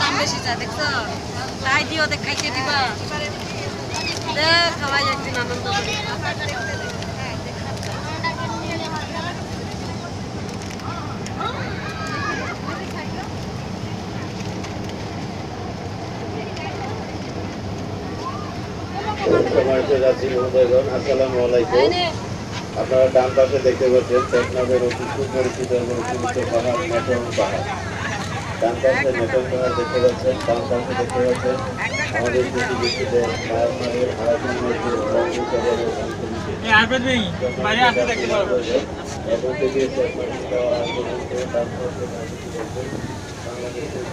দাম বেশি চা দেখছ? তাই দিও দেখ খাইতে দিবা। দেখ খাওয়াই একদিন আনন্দ আপনারা ডান পাশে দেখতে পাচ্ছেন টেকনাফের অতি সুপরিচিত এবং সুবিত পাহাড় নেটন পাহাড় ডান পাশে নেটন পাহাড় দেখতে পাচ্ছেন বাম পাশে দেখতে পাচ্ছেন আমাদের ডান রাজনীতি দেখবেন বাংলাদেশের